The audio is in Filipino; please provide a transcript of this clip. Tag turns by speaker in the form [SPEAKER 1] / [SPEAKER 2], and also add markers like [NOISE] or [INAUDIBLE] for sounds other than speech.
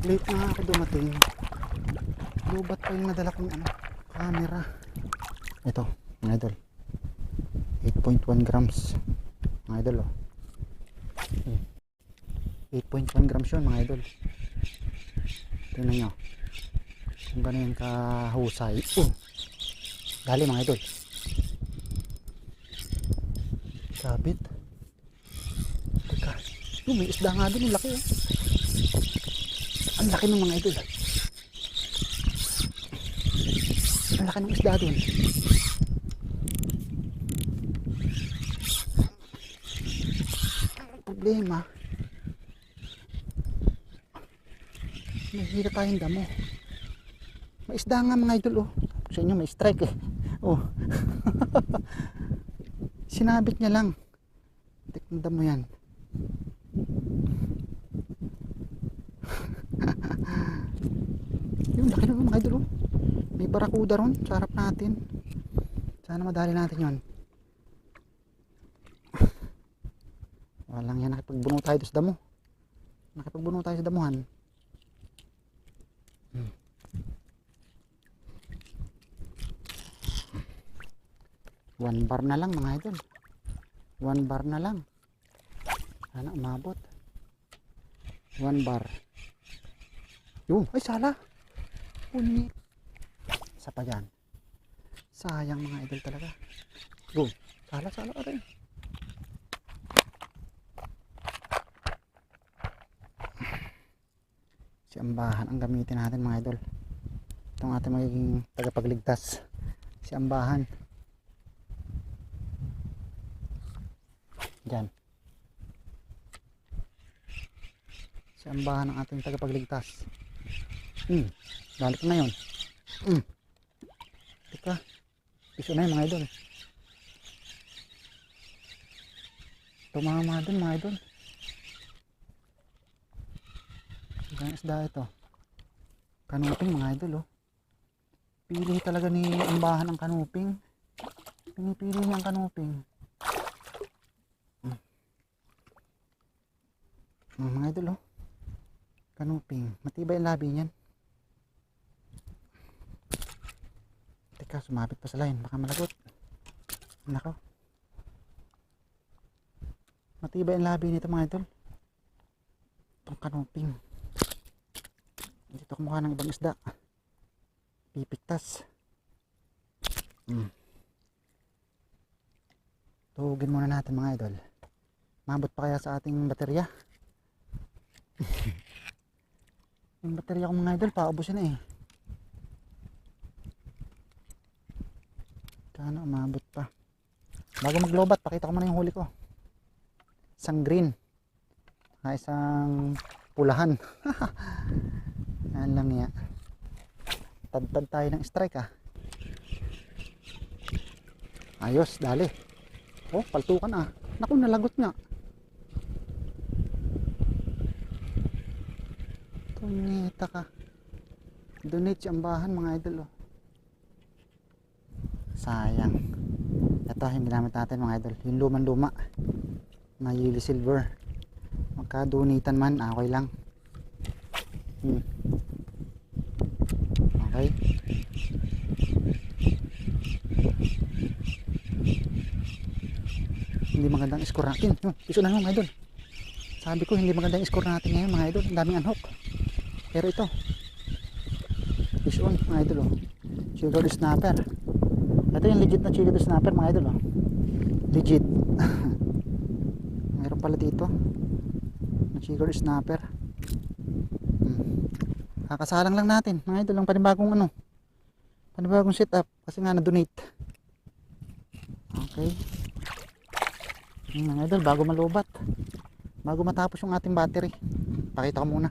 [SPEAKER 1] Late na ako dumating. Lubat pa yung nadala kong ano, camera. Ito, mga idol. 8.1 grams. Mga idol, oh. Hmm. 8.1 grams yun, mga idol. Tingnan nyo. Kung gano'n yung kahusay. Oh! Dali, mga idol. Sabit. Teka. Oh, may isda nga doon. Ang laki, oh. Ang laki ng mga idol. Ang laki ng isda doon. Problema. Mahira tayong damo. May isda nga mga idol oh. Sa inyo may strike eh. Oh. [LAUGHS] Sinabit niya lang. Tikman mo yan. Yung laki naman mga idol oh. May barakuda ron sa harap natin. Sana madali natin yon. [LAUGHS] Walang yan nakipagbuno tayo sa damo. Nakipagbuno tayo sa damuhan. Hmm. One bar na lang mga idol. One bar na lang. Sana umabot. One bar. Yung, ay sala. Uni. Isa pa dyan. Sayang mga idol talaga. Go. Sala, sala ka rin. Si ambahan ang gamitin natin mga idol. Itong ating magiging tagapagligtas. Si ambahan. Diyan. Si ambahan ang ating tagapagligtas. Hmm. Balik na yun. Hmm. Teka. Piso na yun mga idol. Tumama dun mga idol. Ang isda ito. Kanuping mga idol oh. Pili talaga ni ambahan ang kanuping. Pinipili niya ang kanuping. Hmm. Hmm, mga idol oh. Kanuping. Matibay ang labi niyan. Teka, sumabit pa sa line. Baka malagot. Nako. Matibay ang labi nito mga idol. Itong kanuping. Dito kumuha ng ibang isda. Pipiktas. Hmm. Tuhugin muna natin mga idol. Mabot pa kaya sa ating baterya? [LAUGHS] Yung baterya ko mga idol, paubusin na eh. Sana umabot pa. Bago maglobat, pakita ko muna yung huli ko. Isang green. Ha, isang pulahan. [LAUGHS] Yan lang ya. Tad-tad tayo ng strike ah. Ayos, dali. Oh, paltukan ah. Naku, nalagot nga. Tumita ka. Donate ang bahan mga idol oh. Sayang. Ito, yung ginamit natin mga idol. Yung lumang-luma. Na Yili Silver. Magka-donitan man, okay lang. Hmm. Okay. Hindi magandang score natin. Yung, piso na yung mga idol. Sabi ko hindi magandang score natin ngayon mga idol. Ang daming unhook. Pero ito. Fish on mga idol. Oh. Sugar snapper. Ito yung legit na sugar snapper mga idol. Oh. Legit. [LAUGHS] Meron pala dito. Na sugar snapper. Hmm. Kakasalang lang natin mga idol. Ang panibagong ano. Panibagong setup. Kasi nga na-donate. Okay. Hmm, mga idol, bago malubat. Bago matapos yung ating battery. Pakita ko muna.